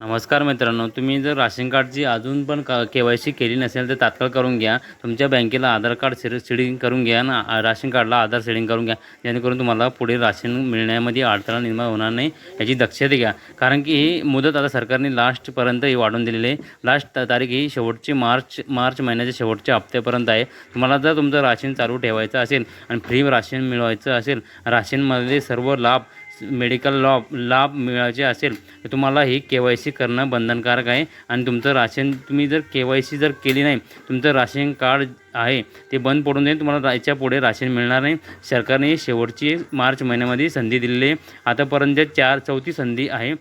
नमस्कार मित्रांनो तुम्ही जर राशन कार्डची अजून पण क के वाय सी केली नसेल तर तात्काळ करून घ्या. तुमच्या बँकेला आधार कार्ड सिर सिडिंग करून घ्या ना राशन कार्डला आधार सेडिंग करून घ्या. जेणेकरून तुम्हाला पुढे राशन मिळण्यामध्ये अडथळा निर्माण होणार नाही याची दक्षता घ्या. कारण की ही मुदत आता सरकारने लास्टपर्यंत ही वाढवून दिलेली आहे. लास्ट तारीख ही शेवटची मार्च मार्च महिन्याच्या शेवटच्या हप्त्यापर्यंत आहे. तुम्हाला जर तुमचं राशन चालू ठेवायचं असेल आणि फ्री राशन मिळवायचं असेल राशनमध्ये सर्व लाभ मेडिकल लॉ लाभ मिळायचे असेल तर तुम्हाला ही के वाय सी करणं बंधनकारक आहे. आणि तुमचं राशन तुम्ही जर के वाय सी जर केली नाही तुमचं राशन कार्ड आहे ते बंद पडून जाईल तुम्हाला याच्यापुढे राशन मिळणार नाही. सरकारने शेवटची मार्च महिन्यामध्ये संधी दिलेली आहे. आतापर्यंत चार चौथी संधी आहे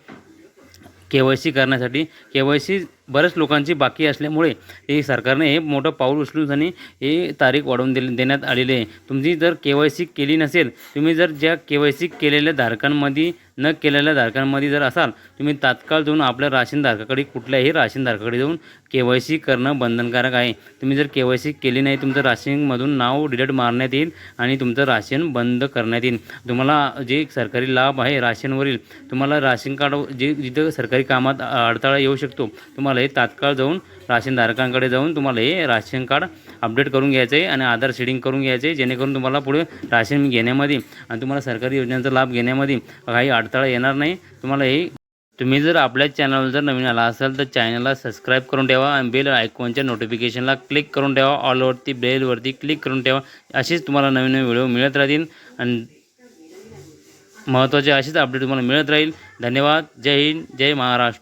के वाय सी करण्यासाठी. के वाय सी बऱ्याच लोकांची बाकी असल्यामुळे हे सरकारने हे मोठं पाऊल उचलून आणि हे तारीख वाढवून दिली देण्यात आलेली आहे. तुमची जर के वाय सी केली नसेल तुम्ही जर ज्या के वाय सी केलेल्या धारकांमध्ये न केलेल्या धारकांमध्ये जर असाल तुम्ही तात्काळ जाऊन आपल्या राशन धारकाकडे कुठल्याही राशन धारकाकडे जाऊन के वाय सी करणं बंधनकारक आहे. तुम्ही जर के वाय सी केली नाही तुमचं राशनमधून नाव डिलीट मारण्यात येईल आणि तुमचं राशन बंद करण्यात येईल. तुम्हाला जे सरकारी लाभ आहे राशनवरील तुम्हाला राशन कार्ड जे जिथं सरकारी कामात अडथळा येऊ शकतो तुम्हाला तुम्हाला हे तात्काळ जाऊन राशनधारकांकडे जाऊन तुम्हाला हे राशन कार्ड अपडेट करून घ्यायचं आहे आणि आधार शेडिंग करून घ्यायचं आहे जेणेकरून तुम्हाला पुढे राशन घेण्यामध्ये आणि तुम्हाला सरकारी योजनांचा लाभ घेण्यामध्ये काही अडथळा येणार नाही. तुम्हाला हे तुम्ही जर आपल्या चॅनलवर जर नवीन आला असाल तर चॅनलला सबस्क्राईब करून ठेवा आणि बेल आयकॉनच्या नोटिफिकेशनला क्लिक करून ठेवा. ऑलवरती बेलवरती क्लिक करून ठेवा. असेच तुम्हाला नवीन नवीन व्हिडिओ मिळत राहतील आणि महत्त्वाचे असेच अपडेट तुम्हाला मिळत राहील. धन्यवाद. जय हिंद. जय महाराष्ट्र.